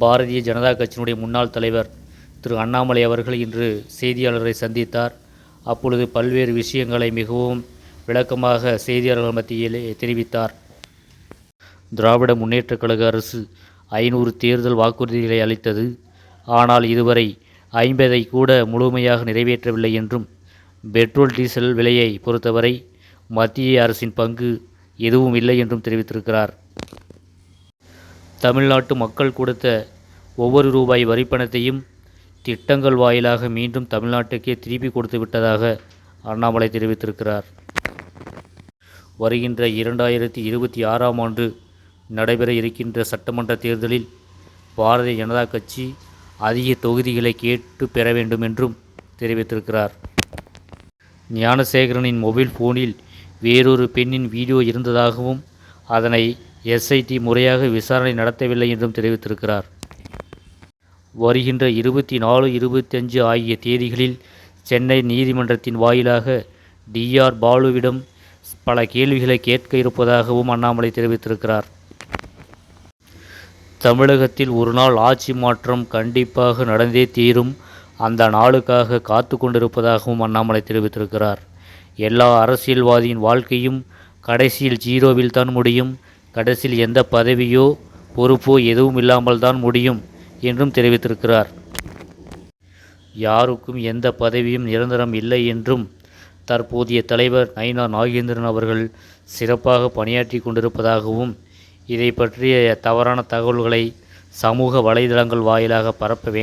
பாரதிய ஜனதா கட்சியினுடைய முன்னாள் தலைவர் திரு அண்ணாமலை அவர்கள் இன்று செய்தியாளரை சந்தித்தார். அப்பொழுது பல்வேறு விஷயங்களை மிகவும் விளக்கமாக செய்தியாளர்கள் மத்தியிலே தெரிவித்தார். திராவிட முன்னேற்றக் கழக அரசு ஐநூறு தேர்தல் வாக்குறுதிகளை அளித்தது. ஆனால் இதுவரை ஐம்பதை கூட முழுமையாக நிறைவேற்றவில்லை என்றும் பெட்ரோல் டீசல் விலையை பொறுத்தவரை மத்திய அரசின் பங்கு எதுவும் இல்லை என்றும் தெரிவித்திருக்கிறார். தமிழ்நாட்டு மக்கள் கொடுத்த ஒவ்வொரு ரூபாய் வரிப்பணத்தையும் திட்டங்கள் வாயிலாக மீண்டும் தமிழ்நாட்டுக்கே திருப்பி கொடுத்து விட்டதாக அண்ணாமலை தெரிவித்திருக்கிறார். வருகின்ற இரண்டாயிரத்தி இருபத்தி ஆறாம் ஆண்டு நடைபெற இருக்கின்ற சட்டமன்ற தேர்தலில் பாரதிய ஜனதா கட்சி அதிக தொகுதிகளை கேட்டு பெற வேண்டும் என்றும் தெரிவித்திருக்கிறார். ஞானசேகரனின் மொபைல் ஃபோனில் வேறொரு பெண்ணின் வீடியோ இருந்ததாகவும் அதனை எஸ்ஐடி முறையாக விசாரணை நடத்தவில்லை என்றும் தெரிவித்திருக்கிறார். வருகின்ற இருபத்தி நாலு இருபத்தஞ்சு ஆகிய தேதிகளில் சென்னை நீதிமன்றத்தின் வாயிலாக டிஆர் பாலுவிடம் பல கேள்விகளை கேட்க இருப்பதாகவும் அண்ணாமலை தெரிவித்திருக்கிறார். தமிழகத்தில் ஒரு நாள் ஆட்சி மாற்றம் கண்டிப்பாக நடந்தே தீரும். அந்த நாளுக்காக காத்து கொண்டிருப்பதாகவும் அண்ணாமலை தெரிவித்திருக்கிறார். எல்லா அரசியல்வாதியின் வாழ்க்கையும் கடைசியில் ஜீரோவில் தான் முடியும். கடைசியில் எந்த பதவியோ பொறுப்போ எதுவும் இல்லாமல் தான் முடியும் என்றும் தெரிவித்திருக்கிறார். யாருக்கும் எந்த பதவியும் நிரந்தரம் இல்லை என்றும் தற்போதைய தலைவர் நயினா நாகேந்திரன் அவர்கள் சிறப்பாக பணியாற்றி கொண்டிருப்பதாகவும் இதை பற்றிய தவறான தகவல்களை சமூக வலைதளங்கள் வாயிலாக பரப்ப வேண்டும்